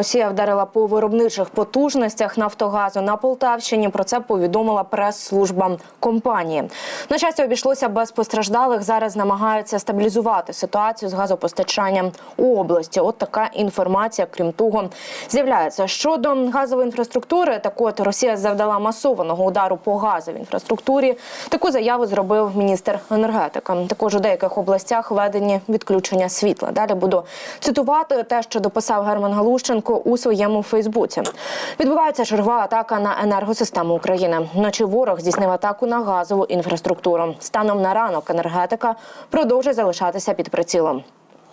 Росія вдарила по виробничих потужностях Нафтогазу на Полтавщині. Про це повідомила прес-служба компанії. На щастя, обійшлося без постраждалих. Зараз намагаються стабілізувати ситуацію з газопостачанням у області. От така інформація. Крім того, з'являється щодо газової інфраструктури. Так от Росія завдала масованого удару по газовій інфраструктурі. Таку заяву зробив міністр енергетики. Також у деяких областях введені відключення світла. Далі буду цитувати те, що дописав Герман Галущенко у своєму Фейсбуці. Відбувається чергова атака на енергосистему України. Вночі ворог здійснив атаку на газову інфраструктуру. Станом на ранок енергетика продовжує залишатися під прицілом.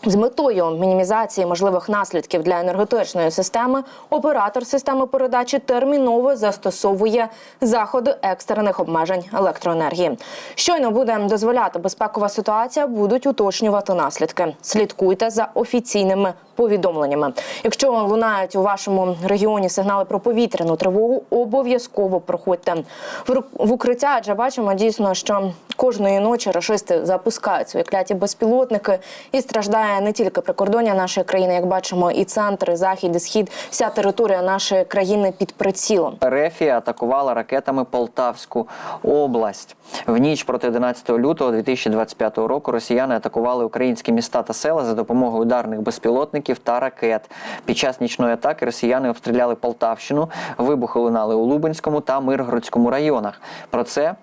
З метою мінімізації можливих наслідків для енергетичної системи оператор системи передачі терміново застосовує заходи екстрених обмежень електроенергії. Щойно буде дозволяти безпекова ситуація, будуть уточнювати наслідки. Слідкуйте за офіційними повідомленнями. Якщо лунають у вашому регіоні сигнали про повітряну тривогу, обов'язково проходьте в укриття. Адже бачимо дійсно, що кожної ночі рашисти запускають свої кляті безпілотники і страждає не тільки прикордоння нашої країни, як бачимо, і центр, і захід, і схід. Вся територія нашої країни під прицілом. Рефія атакувала ракетами Полтавську область. В ніч проти 11 лютого 2025 року росіяни атакували українські міста та села за допомогою ударних безпілотників та ракет. Під час нічної атаки росіяни обстріляли Полтавщину, вибухи лунали у Лубенському та Миргородському районах. Про це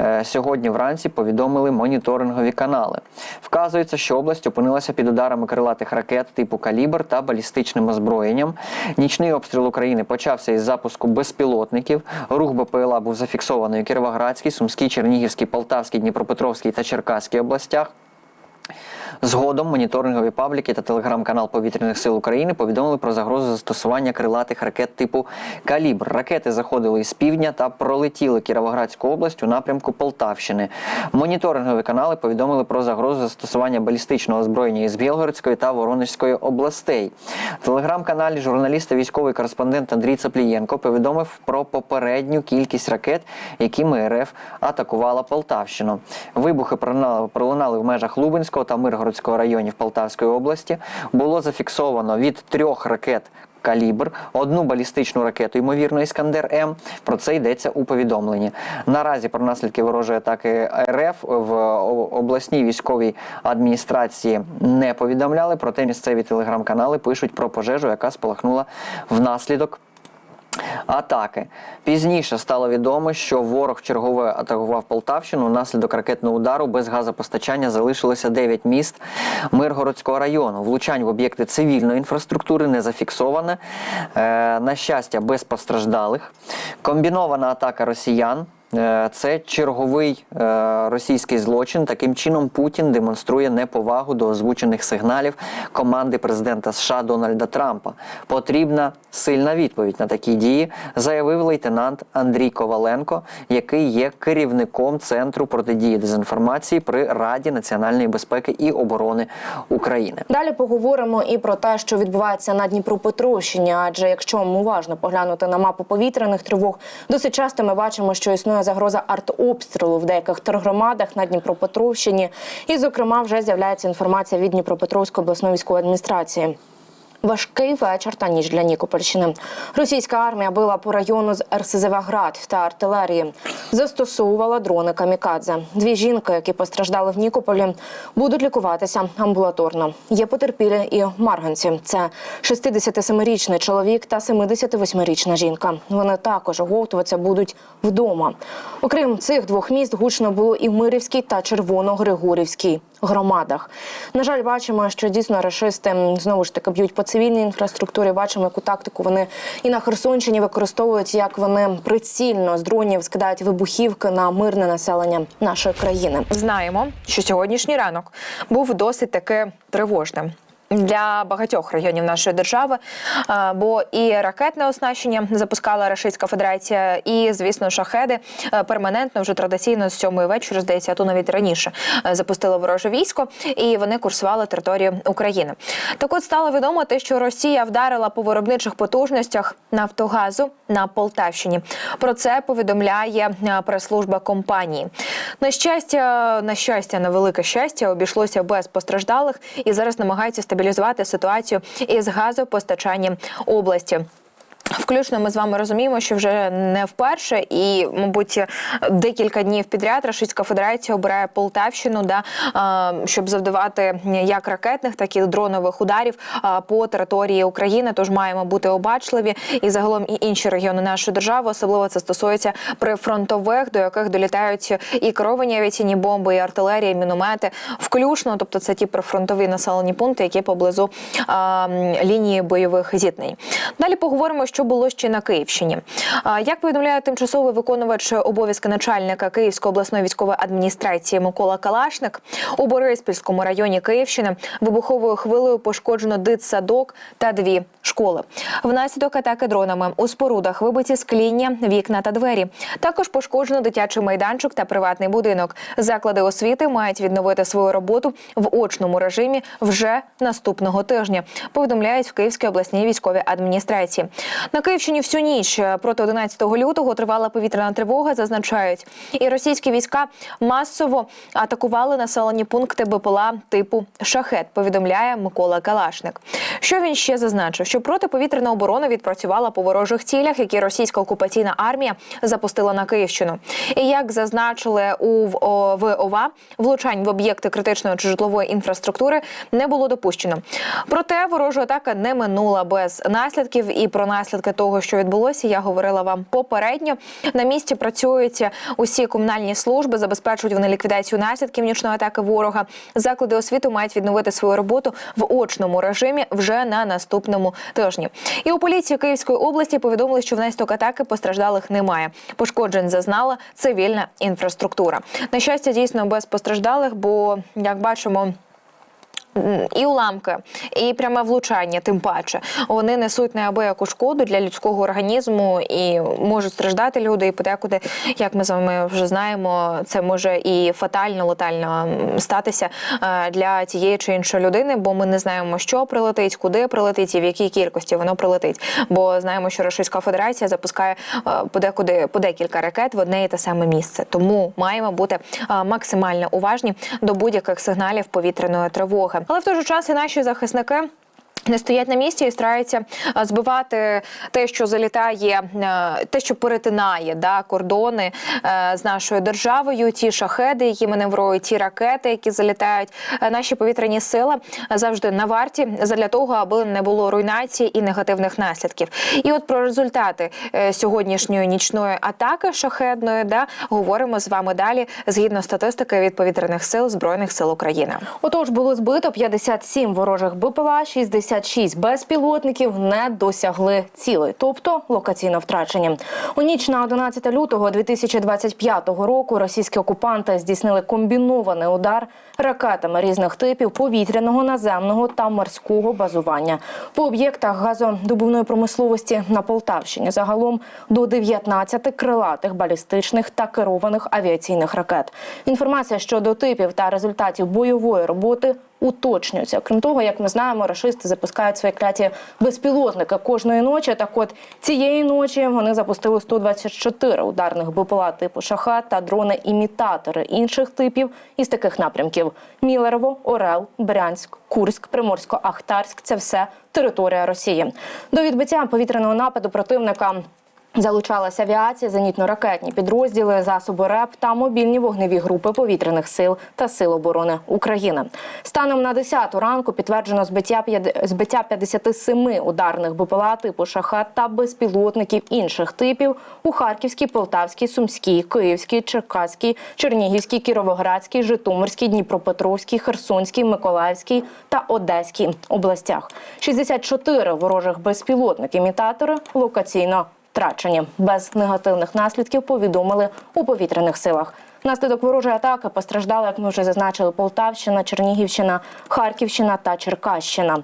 е, сьогодні вранці повідомили моніторингові канали. Вказується, що область опинилася під ударами крилатих ракет типу калібр та балістичним озброєнням. Нічний обстріл України почався із запуску безпілотників. Рух БПЛА був зафіксований у Кіровоградській, Сумській, Чернігівській, Полтавській, Дніпропетровській та Черкаській областях. Згодом моніторингові пабліки та телеграм-канал повітряних сил України повідомили про загрозу застосування крилатих ракет типу Калібр. Ракети заходили із півдня та пролетіли Кіровоградську область у напрямку Полтавщини. Моніторингові канали повідомили про загрозу застосування балістичного озброєння із Білгородської та Воронежської областей. В телеграм-каналі журналіст та військовий кореспондент Андрій Цаплієнко повідомив про попередню кількість ракет, якими РФ атакувала Полтавщину. Вибухи пролунали в межах Лубенського та Миргородського районів Полтавської області. Було зафіксовано від трьох ракет. Калібр, одну балістичну ракету, ймовірно, Іскандер М. Про це йдеться у повідомленні. Наразі про наслідки ворожої атаки РФ в обласній військовій адміністрації не повідомляли. Проте місцеві телеграм-канали пишуть про пожежу, яка спалахнула внаслідок атаки. Пізніше стало відомо, що ворог чергове атакував Полтавщину. Внаслідок ракетного удару без газопостачання залишилося 9 міст Миргородського району. Влучань в об'єкти цивільної інфраструктури не зафіксоване. Е, на щастя, без постраждалих. Комбінована атака росіян. Е, Це черговий е, російський злочин. Таким чином Путін демонструє неповагу до озвучених сигналів команди президента США Дональда Трампа. Потрібна сильна відповідь на такі дії, заявив лейтенант Андрій Коваленко, який є керівником центру протидії дезінформації при Раді національної безпеки і оборони України. Далі поговоримо і про те, що відбувається на Дніпропетровщині. Адже якщо уважно поглянути на мапу повітряних тривог, досить часто ми бачимо, що існує загроза артобстрілу в деяких тергромадах на Дніпропетровщині. І, зокрема, вже з'являється інформація від Дніпропетровської обласної військової адміністрації. Важкий вечір та ніч для Нікопольщини. Російська армія била по району з РСЗВ «Град» та артилерії. Застосовувала дрони камікадзе. Дві жінки, які постраждали в Нікополі, будуть лікуватися амбулаторно. Є потерпілі і Марганці. Це 67-річний чоловік та 78-річна жінка. Вони також оговтуватися будуть вдома. Окрім цих двох міст, гучно було і в Мирівській та Червоно-Григорівській громадах. На жаль, бачимо, що дійсно рашисти знову ж таки б'ють по цивільній інфраструктурі. Бачимо, яку тактику вони і на Херсонщині використовують, як вони прицільно з дронів скидають вибухівки на мирне населення нашої країни. Знаємо, що сьогоднішній ранок був досить таки тривожним. Для багатьох районів нашої держави, бо і ракетне оснащення запускала Рашистська Федерація, і звісно, шахеди е, перманентно вже традиційно з сьомої вечора, здається, а то навіть раніше е, запустили вороже військо, і вони курсували територію України. Так, от стало відомо те, що Росія вдарила по виробничих потужностях Нафтогазу на Полтавщині. Про це повідомляє е, прес-служба компанії. На щастя, на щастя, на велике щастя, обійшлося без постраждалих і зараз намагаються стабілізувати стабілізувати ситуацію із газопостачанням області. Включно ми з вами розуміємо, що вже не вперше, і, мабуть, декілька днів підряд Російська Федерація обирає Полтавщину, да, щоб завдавати як ракетних, так і дронових ударів по території України. Тож маємо бути обачливі і загалом і інші регіони нашої держави. Особливо це стосується прифронтових, до яких долітають і керовані авіаційні бомби, і артилерія, і міномети, включно. Тобто, це ті прифронтові населені пункти, які поблизу а, лінії бойових зіткнень. Далі поговоримо, що було ще на Київщині. Як повідомляє тимчасовий виконувач обов'язки начальника Київської обласної військової адміністрації Микола Калашник, у Бориспільському районі Київщини вибуховою хвилею пошкоджено дитсадок та дві школи. Внаслідок атаки дронами у спорудах вибиті скління, вікна та двері. Також пошкоджено дитячий майданчик та приватний будинок. Заклади освіти мають відновити свою роботу в очному режимі вже наступного тижня. Повідомляють в Київській обласній військовій адміністрації. На Київщині всю ніч е, проти 11 лютого тривала повітряна тривога. Зазначають, і російські війська масово атакували населені пункти БПЛА типу шахет. Повідомляє Микола Калашник. Що він ще зазначив? Що протиповітряна оборона відпрацювала по ворожих цілях, які російська окупаційна армія запустила на Київщину. І як зазначили у в- ОВА, влучань в об'єкти критичної чи житлової інфраструктури не було допущено. Проте ворожа атака не минула без наслідків. І про наслідки того, що відбулося, я говорила вам попередньо. На місці працюють усі комунальні служби, забезпечують вони ліквідацію наслідків нічної атаки ворога. Заклади освіти мають відновити свою роботу в очному режимі вже на наступному тижні. І у поліції Київської області повідомили, що внаслідок атаки постраждалих немає. Пошкоджень зазнала цивільна інфраструктура. На щастя, дійсно без постраждалих, бо як бачимо. І уламки, і пряме влучання, тим паче вони несуть неабияку шкоду для людського організму і можуть страждати люди. І подекуди, як ми з вами вже знаємо, це може і фатально, летально статися е, для тієї чи іншої людини, бо ми не знаємо, що прилетить, куди прилетить і в якій кількості воно прилетить. Бо знаємо, що Російська Федерація запускає е, подекуди по декілька ракет в одне і те саме місце. Тому маємо бути е, максимально уважні до будь-яких сигналів повітряної тривоги. Але в той же час і наші захисники. Не стоять на місці і стараються збивати те, що залітає, е, те, що перетинає да, кордони е, з нашою державою. Ті шахеди, які маневрують, ті ракети, які залітають. Е, Наші повітряні сили завжди на варті для того, аби не було руйнації і негативних наслідків. І от про результати е, сьогоднішньої нічної атаки шахедної да говоримо з вами далі згідно статистики від повітряних сил збройних сил України. Отож, було збито 57 ворожих БПЛА, 66 безпілотників не досягли цілей, тобто локаційно втрачені. У ніч на 11 лютого 2025 року російські окупанти здійснили комбінований удар ракетами різних типів повітряного, наземного та морського базування по об'єктах газодобувної промисловості на Полтавщині. Загалом до 19 крилатих балістичних та керованих авіаційних ракет. Інформація щодо типів та результатів бойової роботи уточнюються. Крім того, як ми знаємо, рашисти запускають свої кляті безпілотники кожної ночі. Так от цієї ночі вони запустили 124 ударних БПЛА типу шахат та дрони-імітатори інших типів із таких напрямків: Мілерово, Орел, Брянськ, Курськ, Приморсько-Ахтарськ це все територія Росії. До відбиття повітряного нападу противника. Залучалася авіація, зенітно-ракетні підрозділи, засоби РЕП та мобільні вогневі групи повітряних сил та сил оборони України. Станом на 10 ранку підтверджено збиття збиття 57 ударних БПЛА типу шахет та безпілотників інших типів у Харківській, Полтавській, Сумській, Київській, Черкаській, Чернігівській, Кіровоградській, Житомирській, Дніпропетровській, Херсонській, Миколаївській та Одеській областях. 64 ворожих безпілотники-імітатори локаційно втрачені. Без негативних наслідків повідомили у повітряних силах. Наслідок ворожої атаки постраждали, як ми вже зазначили, Полтавщина, Чернігівщина, Харківщина та Черкащина.